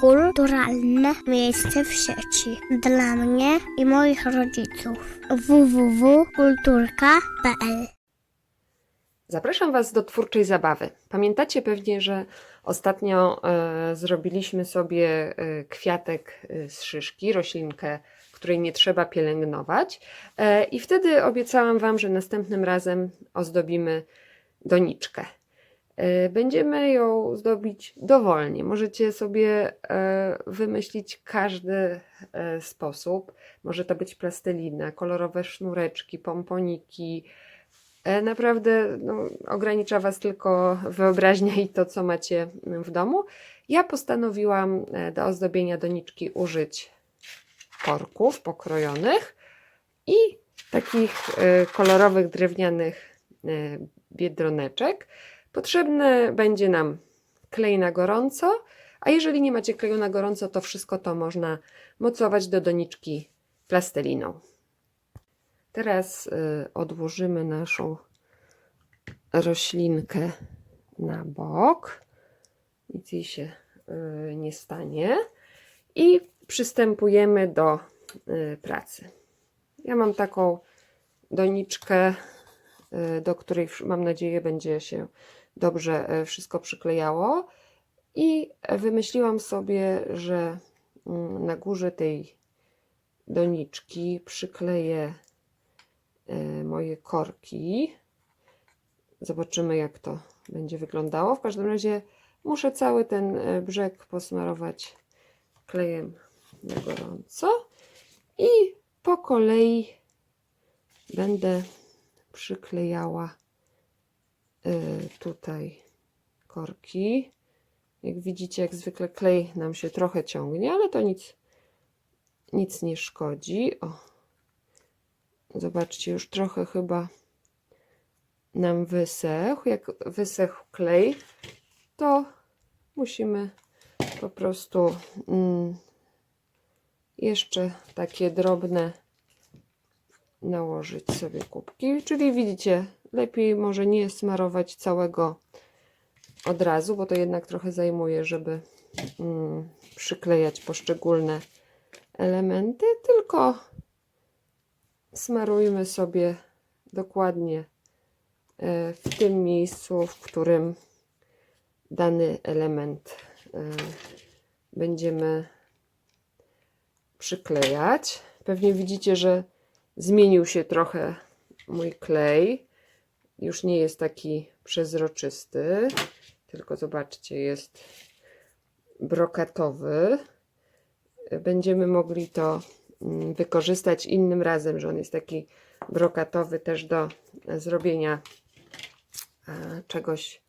kulturalne miejsce w sieci. Dla mnie i moich rodziców. www.kulturka.pl Zapraszam Was do twórczej zabawy. Pamiętacie pewnie, że ostatnio e, zrobiliśmy sobie e, kwiatek e, z szyszki, roślinkę, której nie trzeba pielęgnować. E, I wtedy obiecałam Wam, że następnym razem ozdobimy doniczkę. E, Będziemy ją zdobić dowolnie. Możecie sobie e, wymyślić każdy e, sposób. Może to być plastelina, kolorowe sznureczki, pomponiki, Naprawdę no, ogranicza Was tylko wyobraźnia i to, co macie w domu. Ja postanowiłam do ozdobienia doniczki użyć korków pokrojonych i takich kolorowych drewnianych biedroneczek. Potrzebny będzie nam klej na gorąco, a jeżeli nie macie kleju na gorąco, to wszystko to można mocować do doniczki plastelinią. Teraz y, odłożymy naszą roślinkę na bok. Nic jej się y, nie stanie. I przystępujemy do y, pracy. Ja mam taką doniczkę, do której mam nadzieję będzie się dobrze y, wszystko przyklejało. I wymyśliłam sobie, że mm, na górze tej doniczki przykleję e, moje korki. Zobaczymy, jak to będzie wyglądało. W każdym razie muszę cały ten e, brzeg posmarować klejem na gorąco i po kolei będę przyklejała e, tutaj korki. Jak widzicie, jak zwykle klej nam się trochę ciągnie, ale to nic, nic nie szkodzi. O, Zobaczcie, już trochę chyba nam wysechł. Jak wysechł klej, to musimy po prostu mm, jeszcze takie drobne nałożyć sobie kubki. Czyli widzicie, lepiej może nie smarować całego od razu, bo to jednak trochę zajmuje, żeby mm, przyklejać poszczególne elementy, tylko smarujmy sobie dokładnie e, w tym miejscu, w którym dany element e, będziemy przyklejać. Pewnie widzicie, że zmienił się trochę mój klej. Już nie jest taki przezroczysty, tylko zobaczcie, jest brokatowy. Będziemy mogli to mm, wykorzystać innym razem, że on jest taki brokatowy też do zrobienia e, czegoś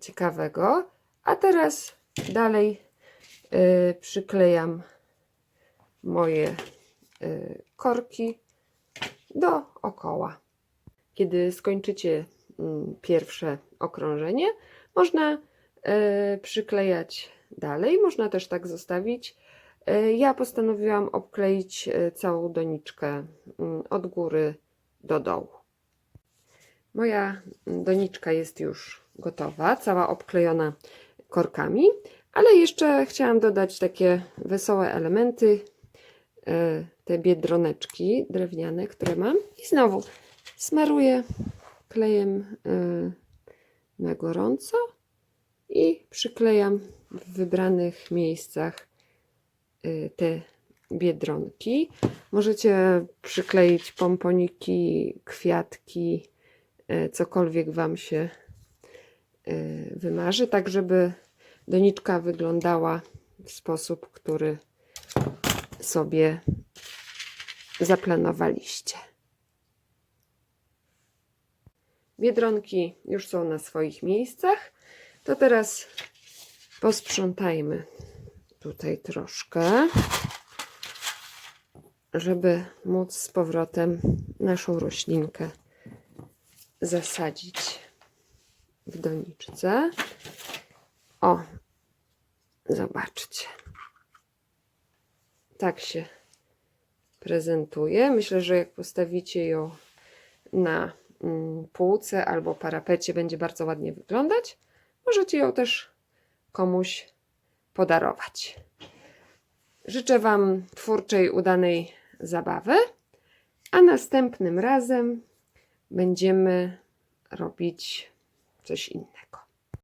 ciekawego. A teraz dalej y, przyklejam moje y, korki dookoła. Kiedy skończycie mm, pierwsze okrążenie, można y, przyklejać dalej, można też tak zostawić. Y, Ja postanowiłam obkleić y, całą doniczkę mm, od góry do dołu. Moja doniczka jest już gotowa, cała obklejona korkami, ale jeszcze chciałam dodać takie wesołe elementy, e, te biedroneczki drewniane, które mam i znowu smaruję klejem e, na gorąco i przyklejam w wybranych miejscach e, te biedronki. Możecie przykleić pomponiki, kwiatki, e, cokolwiek Wam się wymarzy, tak żeby doniczka wyglądała w sposób, który sobie zaplanowaliście. Biedronki już są na swoich miejscach. To teraz posprzątajmy tutaj troszkę, żeby móc z powrotem naszą roślinkę zasadzić w doniczce. O, zobaczcie. Tak się prezentuje. Myślę, że jak postawicie ją na półce albo parapecie, będzie bardzo ładnie wyglądać. Możecie ją też komuś podarować. Życzę Wam twórczej, udanej zabawy, a następnym razem będziemy robić coś innego.